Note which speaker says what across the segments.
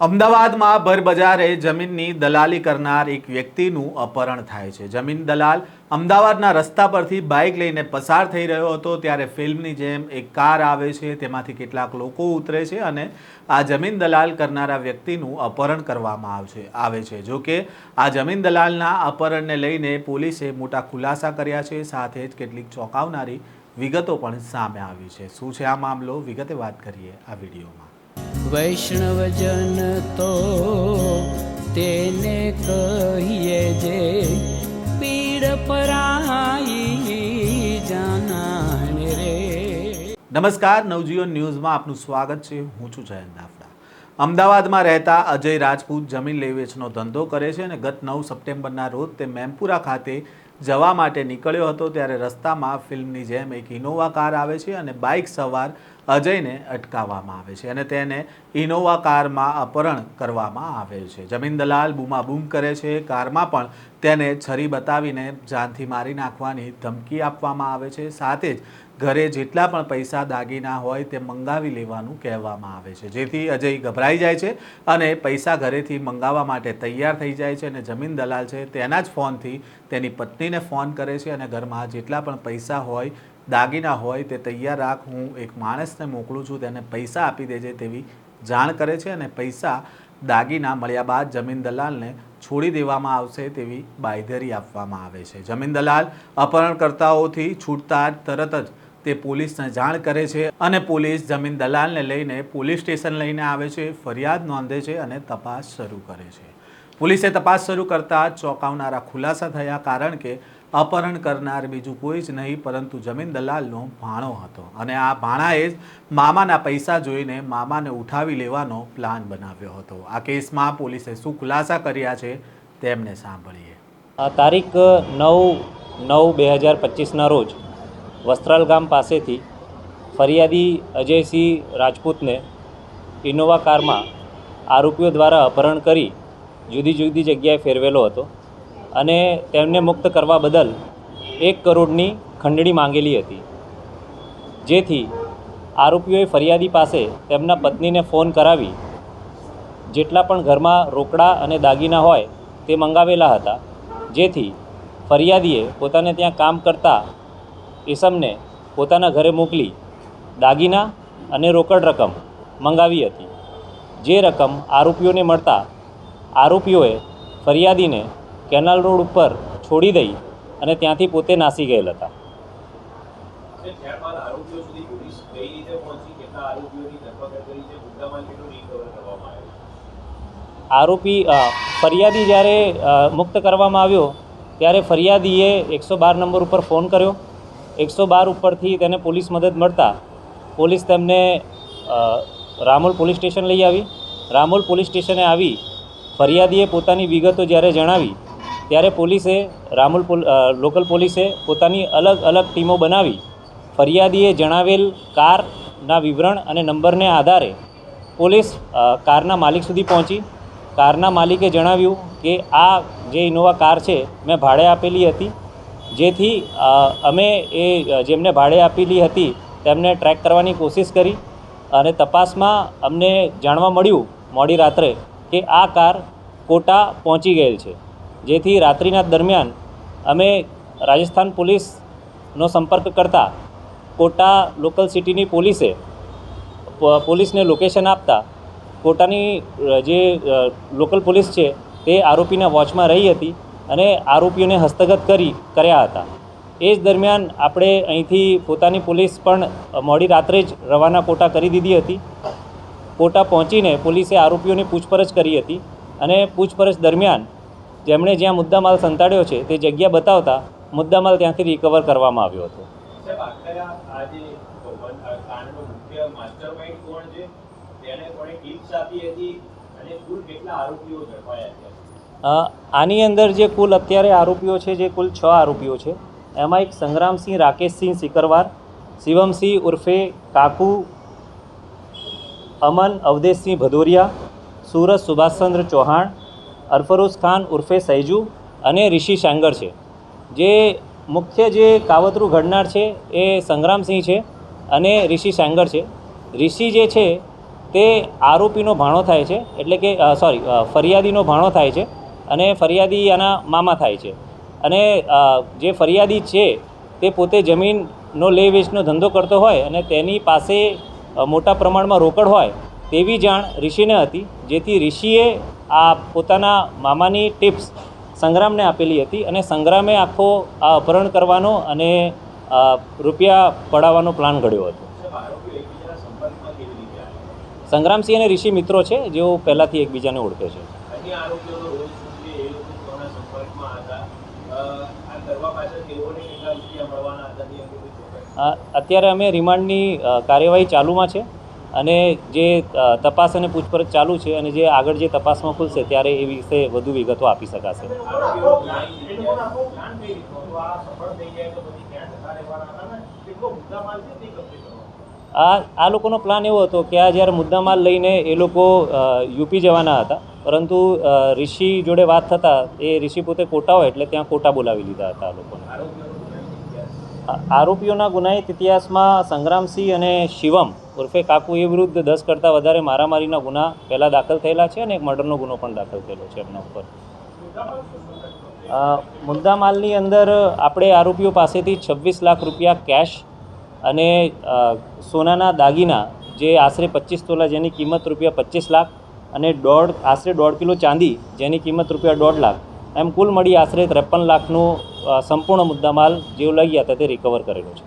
Speaker 1: અમદાવાદમાં ભરબજારે જમીનની દલાલી કરનાર એક વ્યક્તિનું અપહરણ થાય છે. જમીન દલાલ અમદાવાદના રસ્તા પરથી બાઇક લઈને પસાર થઈ રહ્યો હતો ત્યારે ફિલ્મની જેમ એક કાર આવે છે, તેમાંથી કેટલાક લોકો ઉતરે છે અને આ જમીન દલાલ કરનારા વ્યક્તિનું અપહરણ કરવામાં આવશે આવે છે. જો કે આ જમીન દલાલના અપહરણને લઈને પોલીસે મોટા ખુલાસા કર્યા છે, સાથે જ કેટલીક ચોંકાવનારી વિગતો પણ સામે આવી છે. શું છે આ મામલો? વિગતે વાત કરીએ આ વિડીયોમાં.
Speaker 2: વૈષ્ણવજન તો તેને કહીએ જે પીડ પરાઈ જાનાને રે.
Speaker 1: નમસ્કાર, નવજીવન ન્યૂઝમાં આપનું સ્વાગત છે. હું છું જયંત દાફડા અમદાવાદમાં રહેતા અજય રાજપૂત જમીન લે વેચનો ધંધો કરે છે અને ગત નવ સપ્ટેમ્બરના રોજ તે મેમપુરા ખાતે જવા માટે નીકળ્યો હતો, ત્યારે રસ્તામાં ફિલ્મની જેમ એક ઇનોવા કાર આવે છે અને બાઇક સવાર અજયને અટકાવવામાં આવે છે અને તેને ઇનોવા કારમાં અપહરણ કરવામાં આવે છે. જમીન દલાલ બૂમાબૂમ કરે છે. કારમાં પણ તેને છરી બતાવીને જાનથી મારી નાખવાની ધમકી આપવામાં આવે છે. સાથે જ ઘરે જેટલા પણ પૈસા દાગીના હોય તે મંગાવી લેવાનું કહેવામાં આવે છે. જેથી અજય ગભરાઈ જાય છે અને પૈસા ઘરેથી મંગાવવા માટે તૈયાર થઈ જાય છે અને જમીન દલાલ છે તેના જ ફોનથી તેની પત્નીને ફોન કરે છે અને ઘરમાં જેટલા પણ પૈસા હોય દાગીના હોય તે તૈયાર રાખ, હું એક માણસને મોકલું છું, તેને પૈસા આપી દેજે તેવી જાણ કરે છે અને પૈસા દાગીના મળ્યા બાદ જમીન દલાલને છોડી દેવામાં આવશે તેવી બાંયધરી આપવામાં આવે છે. જમીન દલાલ અપહરણકર્તાઓથી છૂટતા તરત જ તે પોલીસને જાણ કરે છે અને પોલીસ જમીન દલાલને લઈને પોલીસ સ્ટેશન લઈને આવે છે, ફરિયાદ નોંધે છે અને તપાસ શરૂ કરે છે. પોલીસે તપાસ શરૂ કરતા ચોંકાવનારા ખુલાસા થયા, કારણ કે અપહરણ કરનાર બીજું કોઈ જ નહીં, પરંતુ જમીન દલાલનો ભાણો હતો. અને આ ભાણાએ જ મામાના પૈસા જોઈને મામાને ઉઠાવી લેવાનો પ્લાન બનાવ્યો હતો. આ કેસમાં પોલીસે શું ખુલાસા કર્યા છે તેમને સાંભળીએ.
Speaker 3: તારીખ નવ નવ બે હજાર પચીસના રોજ વસ્ત્રાલ ગામ પાસેથી ફરિયાદી અજયસિંહ રાજપૂતને ઇનોવા કારમાં આરોપીઓ દ્વારા અપહરણ કરી જુદી જુદી જગ્યાએ ફેરવેલો હતો. અને તેમને મુક્ત કરવા બદલ એક કરોડની ખંડણી માંગેલી હતી. જેથી આરોપીઓએ ફરિયાદી પાસે તેમના પત્નીને ફોન કરાવી. જેટલા પણ ઘરમાં રોકડા અને દાગીના હોય તે મંગાવેલા હતા. જેથી ફરિયાદીએ પોતાને ત્યાં કામ કરતા ઈસમને પોતાના ઘરે મોકલી દાગીના અને રોકડ રકમ મંગાવી હતી. જે રકમ આરોપીઓને મળતા આરોપીઓએ ફરિયાદીને કેનાલ રોડ ઉપર છોડી દઈ અને ત્યાંથી પોતે નાસી ગયેલ હતા. આરોપી ફરિયાદી જ્યારે મુક્ત કરવામાં આવ્યો ત્યારે ફરિયાદીએ એકસો બાર નંબર ઉપર ફોન કર્યો. એકસો બાર ઉપરથી તેને પોલીસ મદદ મળતા પોલીસ તેમને રામોલ પોલીસ સ્ટેશન લઈ આવી. રામોલ પોલીસ સ્ટેશને આવી. ફરિયાદીએ પોતાની વિગતો જ્યારે જણાવી ત્યારે પોલીસે રામુલ લોકલ પોલીસે પોતાની અલગ અલગ ટીમો બનાવી, ફરિયાદીએ જણાવેલ કારના વિવરણ અને નંબરને આધારે પોલીસ કારના માલિક સુધી પહોંચી. કારના માલિકે જણાવ્યું કે આ જે ઇનોવા કાર છે, મેં ભાડે આપેલી હતી. જેથી અમે એ જેમને ભાડે આપેલી હતી, તેમને ટ્રેક કરવાની કોશિશ કરી અને તપાસમાં અમને જાણવા મળ્યું મોડી રાત્રે કે આ કાર કોટા પહોંચી ગયેલ છે. જેથી રાત્રિના દરમિયાન અમે રાજસ્થાન પોલીસનો સંપર્ક કરતા કોટા લોકલ સિટીની પોલીસે પોલીસને લોકેશન આપતા કોટાની જે લોકલ પોલીસ છે તે આરોપીના વોચમાં રહી હતી અને આરોપીઓને હસ્તગત કરી, કર્યા હતા. એ જ દરમિયાન આપણે અહીંથી પોતાની પોલીસ પણ મોડી રાત્રે જ રવાના કોટા કરી દીધી હતી. કોટા પહોંચીને પોલીસે આરોપીઓની પૂછપરછ કરી હતી અને પૂછપરછ દરમિયાન જેમણે જ્યાં મુદ્દામાલ સંતાડ્યો છે તે જગ્યા બતાવતા મુદ્દામાલ ત્યાંથી રિકવર કરવામાં આવ્યો હતો. આની અંદર જે કુલ અત્યારે આરોપીઓ છે જે કુલ છ આરોપીઓ છે એમાં એક સંગ્રામસિંહ રાકેશસિંહ સિકરવાર શિવમસિંહ ઉર્ફે કાકુ અમન અવધેશસિંહ ભદોરિયા સુરજ સુભાષચંદ્ર ચૌહાણ અરફરોઝ ખાન ઉર્ફે સૈજુ અને ઋષિ શાંગર છે. જે મુખ્ય જે કાવતરું ઘડનાર છે એ સંગ્રામસિંહ છે અને ઋષિ શાંગર છે. ઋષિ જે છે તે આરોપીનો ભાણો થાય છે, એટલે કે સોરી ફરિયાદીનો ભાણો થાય છે અને ફરિયાદી આના મામા થાય છે. અને જે ફરિયાદી છે તે પોતે જમીનનો લે વેચનો ધંધો કરતો હોય અને તેની પાસે મોટા પ્રમાણમાં રોકડ હોય તેવી જાણ ઋષિને હતી, જેથી ઋષિએ આ પોતાના મામાની ટિપ્સ સંગ્રામને આપેલી હતી અને સંગ્રામે આખો આ અપહરણ કરવાનો અને રૂપિયા પડાવવાનો પ્લાન ઘડ્યો હતો. સંગ્રામસિંહ અને ઋષિ મિત્રો છે જેઓ પહેલાંથી એકબીજાને ઓળખે છે. અત્યારે અમે રિમાન્ડની કાર્યવાહી ચાલુમાં છે. અને જે તપાસ અને પૂછપરછ ચાલુ છે અને જે આગળ જે તપાસમાં ખુલશે ત્યારે એ વિશે વધુ વિગતો આપી શકાશે.
Speaker 4: આ
Speaker 3: આ લોકોનો પ્લાન એવો હતો કે આ જ્યારે મુદ્દામાલ લઈને એ લોકો યુપી જવાના હતા, પરંતુ ઋષિ જોડે વાત થતાં એ ઋષિ પોતે કોટા હોય એટલે ત્યાં કોટા બોલાવી લીધા હતા આ લોકોને.
Speaker 4: આરોપીઓનો ગુનાહિત
Speaker 3: ઇતિહાસમાં સંગ્રામસિંહ અને શિવમ ઉર્ફે કાકુ એ વિરુદ્ધ દસ કરતાં વધારે મારામારીના ગુના પહેલાં દાખલ થયેલા છે અને એક મર્ડરનો ગુનો પણ દાખલ થયેલો છે એમના ઉપર. મુદ્દામાલની અંદર આપણે આરોપીઓ પાસેથી છવ્વીસ લાખ રૂપિયા કેશ અને સોનાના દાગીના, જે આશરે પચીસ તોલા જેની કિંમત રૂપિયા પચીસ લાખ અને દોઢ, આશરે દોઢ કિલો ચાંદી જેની કિંમત રૂપિયા દોઢ લાખ એમ કુલ મળી આશરે ત્રેપન લાખનું સંપૂર્ણ મુદ્દામાલ જેઓ લઈ ગયા હતા, તે રિકવર કરેલો છે.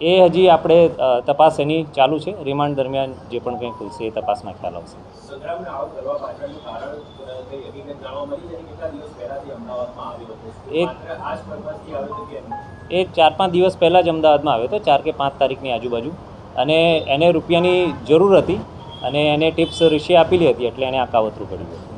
Speaker 3: એ હજી આપણે તપાસ એની ચાલુ છે. રિમાન્ડ દરમિયાન જે પણ કંઈ ખુલશે એ તપાસમાં ખ્યાલ આવશે. એક-? એ ચાર પાંચ દિવસ પહેલાં જ અમદાવાદમાં આવ્યો હતો, ચાર કે પાંચ તારીખની આજુબાજુ. અને એને રૂપિયાની જરૂર હતી. અને એને ટિપ્સ ઋષિએ આપેલી હતી એટલે એને આ કાવતરું કર્યું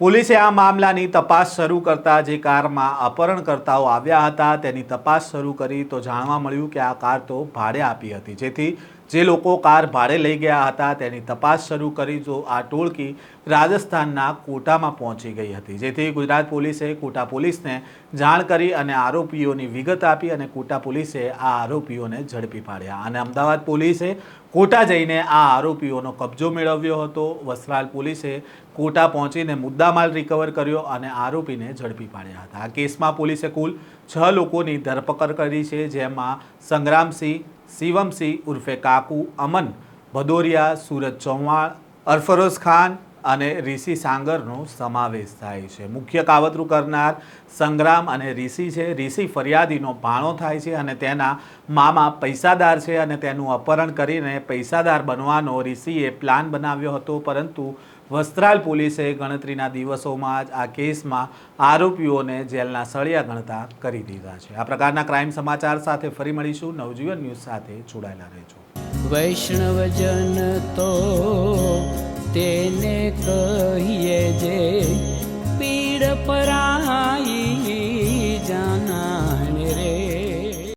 Speaker 1: પોલીસે આ મામલાની તપાસ શરૂ કરતા જે કારમાં અપહરણકર્તાઓ આવ્યા હતા તેની તપાસ શરૂ કરી તો જાણવા મળ્યું કે આ કાર તો ભાડે આપી હતી. જેથી જે લોકો કાર ભાડે લઈ ગયા હતા, તેની તપાસ શરૂ કરી જો આ ટોળકી રાજસ્થાનના કોટામાં પહોંચી ગઈ હતી. જેથી ગુજરાત પોલીસે કોટા પોલીસને જાણ કરી અને આરોપીઓની વિગત આપી અને કોટા પોલીસે આ આરોપીઓને ઝડપી પાડ્યા. અને અમદાવાદ પોલીસે કોટા જઈને આ આરોપીઓનો કબજો મેળવ્યો હતો. વસ્ત્રાલ પોલીસે કોટા પહોંચીને મુદ્દામાલ રિકવર કર્યો અને આરોપીને ઝડપી પાડ્યા હતા. આ કેસમાં પોલીસે કુલ છ લોકોની ધરપકડ કરી છે, જેમાં સંગ્રામસિંહ શિવમસિંહ ઉર્ફે કાકુ અમન, ભદોરિયા સુરજ ચૌહાણ, અરફરોઝ ખાન અને ઋષિ સાંગરનો સમાવેશ થાય છે. મુખ્ય કાવતરું કરનાર સંગ્રામ અને ઋષિ છે. ઋષિ ફરિયાદીનો ભાણો થાય છે અને તેના મામા પૈસાદાર છે અને તેનું અપહરણ કરીને પૈસાદાર બનવાનો ઋષિએ પ્લાન બનાવ્યો હતો. પરંતુ વસ્ત્રાલ પોલીસે ગણતરીના દિવસોમાં જ આ કેસમાં આરોપીઓને જેલના સળિયા ગણતા કરી દીધા છે. આ પ્રકારના ક્રાઇમ સમાચાર સાથે ફરી મળીશું. નવજીવન ન્યૂઝ સાથે જોડાયેલા રહેજો.
Speaker 2: વૈષ્ણવજન તો તેને કહીએ જે પીડ પર